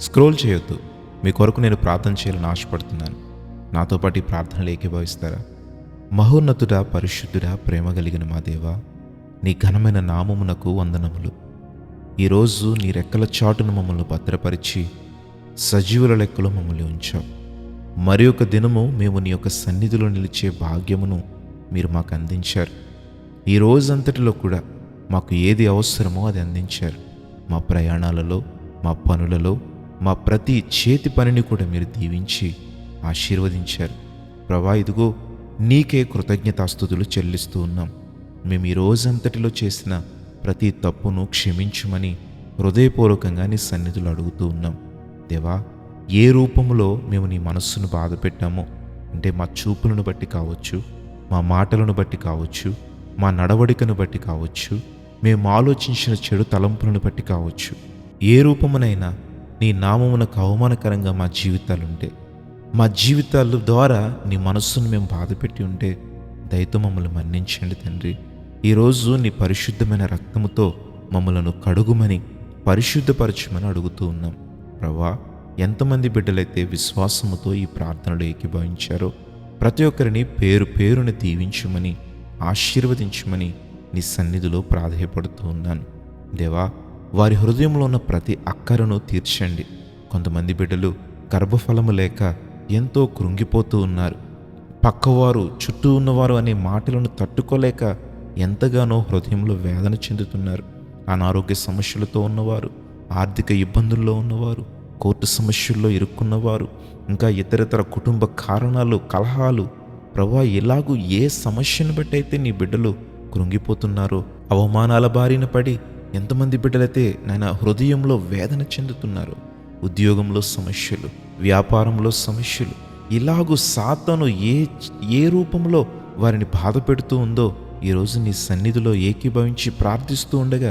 Scroll చేయొద్దు. మీ కొరకు నేను ప్రార్థన చేయాలని ఆశపడుతున్నాను. నాతో పాటు ప్రార్థనలు ఏకీభవిస్తారా? మహోన్నతుడా పరిశుద్ధుడా ప్రేమ కలిగిన మా దేవా నీ ఘనమైన నామమునకు వందనములు. ఈరోజు నీ రెక్కల చాటును మమ్మల్ని భద్రపరిచి సజీవుల లెక్కలో మమ్మల్ని ఉంచావు. మరి ఒక దినము మేము నీ యొక్క సన్నిధిలో నిలిచే భాగ్యమును మీరు మాకు అందించారు. ఈ రోజంతటిలో కూడా మాకు ఏది అవసరమో అది అందించారు. మా ప్రయాణాలలో మా పనులలో మా ప్రతి చేతి పనిని కూడా మీరు దీవించి ఆశీర్వదించారు. ప్రభా ఇదిగో నీకే కృతజ్ఞతాస్థుతులు చెల్లిస్తూ ఉన్నాం. మేము ఈ రోజంతటిలో చేసిన ప్రతి తప్పును క్షమించమని హృదయపూర్వకంగా నీ సన్నిధులు అడుగుతూ ఉన్నాం. దేవా ఏ రూపంలో మేము నీ మనస్సును బాధ పెట్టామో అంటే మా చూపులను బట్టి కావచ్చు మా మాటలను బట్టి కావచ్చు మా నడవడికను బట్టి కావచ్చు మేము ఆలోచించిన చెడు తలంపులను బట్టి కావచ్చు ఏ రూపమునైనా నీ నామమునకు అవమానకరంగా మా జీవితాలు ఉంటే మా జీవితాల ద్వారా నీ మనస్సును మేము బాధపెట్టి ఉంటే దయతో మమ్మల్ని మన్నించండి తండ్రి. ఈరోజు నీ పరిశుద్ధమైన రక్తముతో మమ్మలను కడుగుమని పరిశుద్ధపరచమని అడుగుతూ ఉన్నాం. ప్రభా ఎంతమంది బిడ్డలైతే విశ్వాసముతో ఈ ప్రార్థనలు ఏకీభవించారో ప్రతి ఒక్కరిని పేరు పేరుని దీవించమని ఆశీర్వదించమని నీ సన్నిధిలో ప్రాధేయపడుతూ ఉన్నాను. దేవా వారి హృదయంలో ఉన్న ప్రతి అక్కరను తీర్చండి. కొంతమంది బిడ్డలు గర్భఫలము లేక ఎంతో కృంగిపోతూ ఉన్నారు. పక్కవారు చుట్టూ ఉన్నవారు అనే మాటలను తట్టుకోలేక ఎంతగానో హృదయంలో వేదన చెందుతున్నారు. అనారోగ్య సమస్యలతో ఉన్నవారు ఆర్థిక ఇబ్బందుల్లో ఉన్నవారు కోర్టు సమస్యల్లో ఇరుక్కున్నవారు ఇంకా ఇతరితర కుటుంబ కారణాలు కలహాలు ప్రభా ఎలాగూ ఏ సమస్యను బట్టి అయితే నీ బిడ్డలు కృంగిపోతున్నారో అవమానాల బారిన పడి ఎంతమంది బిడ్డలైతే నాయన హృదయంలో వేదన చెందుతున్నారు? ఉద్యోగంలో సమస్యలు వ్యాపారంలో సమస్యలు ఇలాగూ సాతను ఏ ఏ రూపంలో వారిని బాధ పెడుతూ ఉందో ఈరోజు నీ సన్నిధిలో ఏకీభవించి ప్రార్థిస్తూ ఉండగా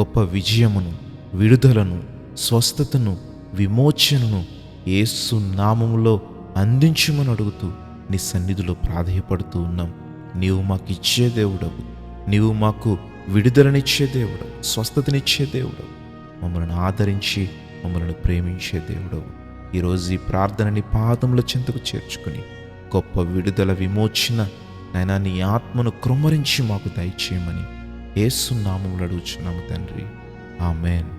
గొప్ప విజయమును విడుదలను స్వస్థతను విమోచనను ఏసు నామములో అందించమని అడుగుతూ నీ సన్నిధిలో ప్రాధేయపడుతూ ఉన్నాం. నీవు మాకు ఇచ్చే దేవుడవు. నీవు మాకు విడుదలనిచ్చే దేవుడు స్వస్థతనిచ్చే దేవుడు మమ్మల్ని ఆదరించి మమ్మల్ని ప్రేమించే దేవుడు. ఈరోజు ఈ ప్రార్థనని పాదముల చింతకు చేర్చుకుని గొప్ప విడుదల విమోచన నైనా నీ ఆత్మను కృమ్మరించి మాకు దయచేయమని ఏసునామములు అడుగుచున్నాము తండ్రి. ఆమెన్.